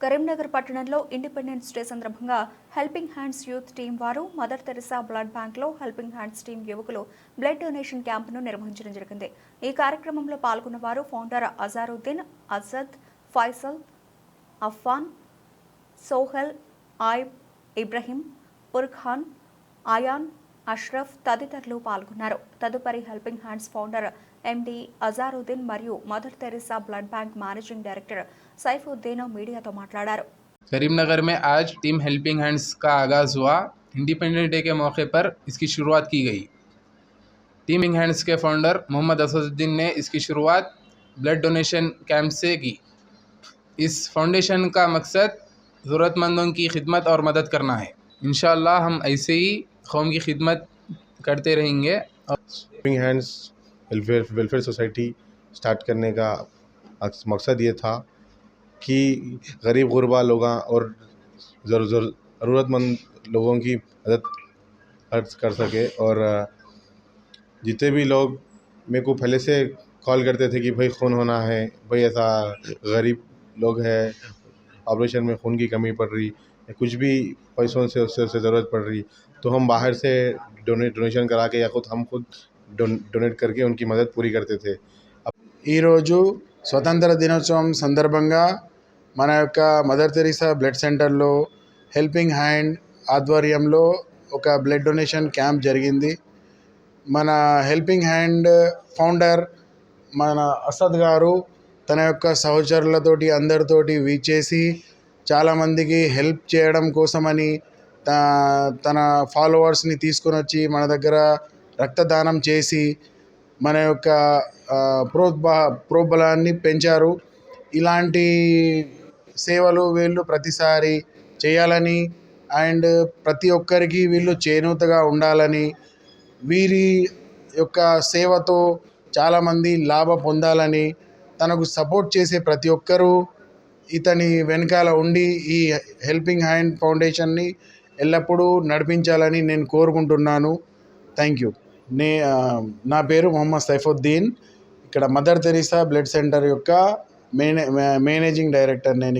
కరీంనగర్ పట్టణంలో independence day సందర్భంగా helping hands youth team వారు మదర్ తెరిసా బ్లడ్ బ్యాంక్లో హెల్పింగ్ హ్యాండ్స్ టీం యువకులు బ్లడ్ డొనేషన్ క్యాంపును నిర్వహించడం జరిగింది. ఈ కార్యక్రమంలో పాల్గొన్న వారు ఫౌండర్ అజారుద్దీన్ అజద్ ఫైసల్ అఫ్వాన్ సోహెల్ ఆయబ్ ఇబ్రహీం పుర్ఖాన్ అయాన్ అష్రఫ్ తదితరులు పాల్గొన్నారు. తదుపరి helping hands founder ఎండి అజారుద్దీన్ మరియు mother Teresa blood bank managing director Saifuddin మీడియాతో మాట్లాడారు करीमनगर में आज टीम हेल्पिंग हैंड्स का आगाज़ हुआ इंडिपेंडेंस डे के मौके पर इसकी शुरुआत की गई टीम हेल्पिंग हैंड्स के फाउंडर मोहम्मद असदुद्दीन ने इसकी शुरुआत ब्लड डोनेशन कैंप से की इस फाउंडेशन का मकसद ज़रूरतमंदों की खिदमत और मदद करना है इन हम ऐसे ही कौम की खिदमत करते रहेंगे और helping hands welfare welfare society start करने का मकसद ये था कि गरीब गुरबा लोग और ज़रू- ज़रू- ज़रूरतमंद लोगों की मदद कर सके और जितने भी लोग मेरे को पहले से कॉल करते थे कि भाई खून होना है, भाई ऐसा गरीब लोग है, ऑपरेशन में खून की कमी पड़ रही कुछ भी पैसों से उससे उससे ज़रूरत पड़ रही तो हम बाहर से डोनेशन करा के या खुद, हम खुद डोन डोनेट करके उनकी मदद पूरी करते थे ఈరోజు స్వతంత్ర దినోత్సవం సందర్భంగా మన యొక్క మదర్ తెరీసా బ్లడ్ సెంటర్లో హెల్పింగ్ హ్యాండ్ ఆధ్వర్యంలో ఒక బ్లడ్ డొనేషన్ క్యాంప్ జరిగింది మన హెల్పింగ్ హ్యాండ్ ఫౌండర్ మన అసద్ గారు తన యొక్క సహచరులతోటి అందరితోటి వీచేసి చాలామందికి హెల్ప్ చేయడం కోసమని తా- తన ఫాలోవర్స్ని తీసుకొని వచ్చి మన దగ్గర రక్తదానం చేసి మన యొక్క ఆ, ప్రోద్బా ప్రోబలాన్ని పెంచారు. ఇలాంటి సేవలు వీళ్ళు ప్రతిసారి చేయాలని అండ్ ప్రతి ఒక్కరికి వీళ్ళు చేనూతగా ఉండాలని వీరి యొక్క సేవతో చాలామంది లాభ పొందాలని తనకు సపోర్ట్ చేసే ప్రతి ఒక్కరూ ఇతని వెనకాల ఉండి ఈ హెల్పింగ్ హ్యాండ్ ఫౌండేషన్ని ఎల్లప్పుడూ నడిపించాలని నేను కోరుకుంటున్నాను. Thank you. నే నా పేరు మొహమ్మద్ సైఫుద్దీన్. ఇక్కడ మదర్ తెరీసా బ్లడ్ సెంటర్ యొక్క మేనే మేనేజింగ్ డైరెక్టర్ నేను